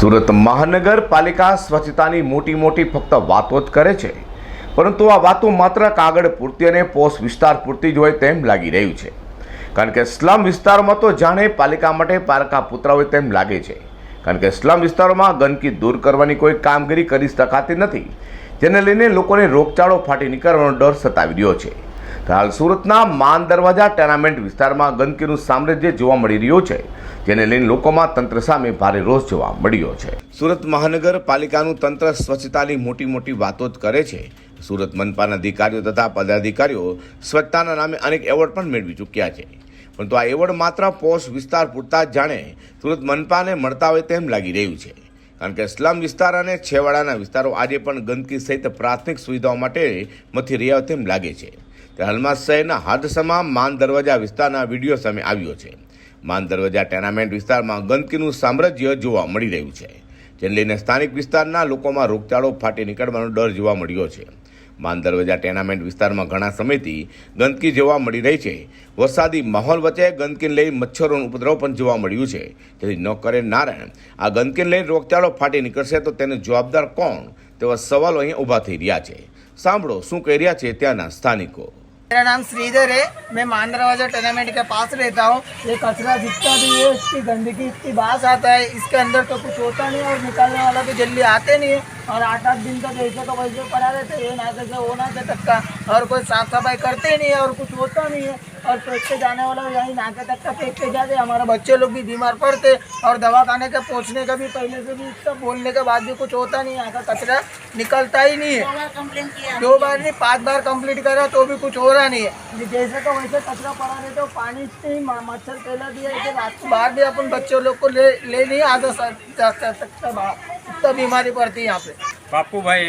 સુરત મહાનગરપાલિકા સ્વચ્છતાની મોટી મોટી ફક્ત વાતો જ કરે છે. પરંતુ આ વાતો માત્ર કાગળ પૂરતી અને પોસ્ટ વિસ્તાર પૂરતી જ હોય તેમ લાગી રહ્યું છે. કારણ કે સ્લમ વિસ્તારમાં તો જાણે પાલિકા માટે પારકા પુત્ર હોય તેમ લાગે છે. કારણ કે સ્લમ વિસ્તારોમાં ગંદકી દૂર કરવાની કોઈ કામગીરી કરી શકાતી નથી, જેને લઈને લોકોને રોગચાળો ફાટી નીકળવાનો ડર સતાવી રહ્યો છે. હાલ સુરતના માન દરવાજા ટેનામેન્ટ વિસ્તારમાં ગંદકીનું સામ્રાજ્ય જોવા મળી રહ્યું છે. જેને લઈને લોકોમાં તંત્ર સામે ભારે રોષ જોવા મળ્યો છે. સુરત મહાનગરપાલિકાનું તંત્ર સ્વચ્છતાની મોટી મોટી વાતો જ કરે છે. સુરત મનપાના અધિકારીઓ તથા પદાધિકારીઓ સ્વચ્છતાના નામે અનેક એવોર્ડ પણ મેળવી ચૂક્યા છે. પરંતુ આ એવોર્ડ માત્ર પોસ્ટ વિસ્તાર પૂરતા જ જાણે સુરત મનપાને મળતા હોય તેમ લાગી રહ્યું છે. કારણ કે સ્લમ વિસ્તાર અને છેવાડાના વિસ્તારો આજે પણ ગંદકી સહિત પ્રાથમિક સુવિધાઓ માટે મથી રહ્યા હોય તેમ લાગે છે. ત્યારે હાલમાં શહેરના હાદસામાં માન દરવાજા વિસ્તારના વીડિયો સામે આવ્યો છે. માન ટેનામેન્ટ વિસ્તારમાં ગંદકીનું સામ્રાજ્ય જોવા મળી રહ્યું છે, જેને લઈને સ્થાનિક વિસ્તારના લોકોમાં રોગચાળો ફાટી નીકળવાનો ડર જોવા મળ્યો છે. માન ટેનામેન્ટ વિસ્તારમાં ઘણા સમયથી ગંદકી જોવા મળી રહી છે. વરસાદી માહોલ વચ્ચે ગંદકીને લઈ મચ્છરોનું ઉપદ્રવ પણ જોવા મળ્યું છે. જેથી ન કરે નારાયણ, આ ગંદકીને લઈને રોગચાળો ફાટી નીકળશે તો તેને જવાબદાર કોણ? તેવા સવાલો અહીં ઊભા થઈ રહ્યા છે. સાંભળો શું કહી રહ્યા છે ત્યાંના સ્થાનિકો. मेरा नाम श्रीधर है। मैं मान दरवाज़ा टूर्नामेंट के पास रहता हूँ। ये कचरा जितना भी है, इसकी गंदगी इतनी बास आता है। इसके अंदर तो कुछ होता नहीं और निकालने वाला तो जल्दी आते नहीं है। और आठ आठ दिन तक ऐसे तो वैसे पड़ा रहते ये ना कैसे वो ना कैसे तक का। और कोई साफ़ सफ़ाई करते नहीं है और कुछ होता नहीं है। और फेंक के जाने वाला यही नाके तक का फेंक के जाते हमारे बच्चे लोग भी बीमार पड़ते और दवा खाने के पहुँचने का भी पहले से भी इसका बोलने के बाद भी कुछ होता नहीं है यहाँ का कचरा निकलता ही नहीं है। दो बार नहीं पाँच बार कंप्लीट करा तो भी कुछ हो रहा नहीं है। जैसे तो वैसे कचरा पड़ा रहता तो पानी से ही मच्छर फैला दिया है कि रात को। बाहर भी अपन बच्चों लोग को ले ले नहीं आ सकता बाहर इतना बीमारी पड़ती है यहाँ पे। बापू भाई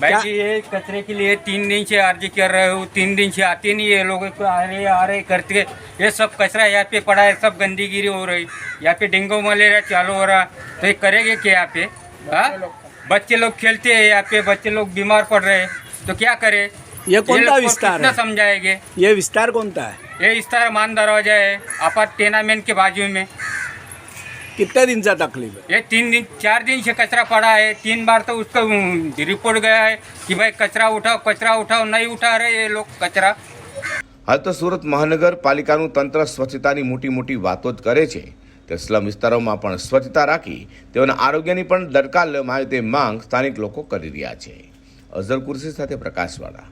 भाई जी ये कचरे के लिए तीन दिन से अर्जी कर रहे हो तीन दिन से आते नहीं है लोग को आ रहे आ रहे करते ये सब कचरा यहाँ पे पड़ा है सब गंदगी हो रही। यहाँ पे डेंगू मलेरिया चालू हो रहा। तो ये करेंगे क्या यहाँ पे? हाँ? बच्चे लोग खेलते हैं यहाँ पे बच्चे लोग बीमार पड़ रहे हैं। तो क्या करे? ये कौन सा विस्तार है? समझाएँगे? ये विस्तार कौन सा है? ये इस तरह मान दरवाज़ा है अपार्ट टेनामेंट के बाजू में। कितने दिन से तकलीफ है ये तीन दिन चार दिन से कचरा पड़ा है तीन बार तो उसका उम, रिपोर्ट गया है कि भाई कचरा उठाओ कचरा उठाओ नहीं उठा रहे ये लोग कचरा હાલ તો સુરત મહાનગરપાલિકાનું તંત્ર સ્વચ્છતાની મોટી મોટી વાતો જ કરે છે તે સ્લમ વિસ્તારોમાં પણ સ્વચ્છતા રાખી તેઓના આરોગ્યની પણ દરકાર લેવામાં આવે તે માંગ સ્થાનિક લોકો કરી રહ્યા છે અઝર કુર્સી સાથે પ્રકાશવાળા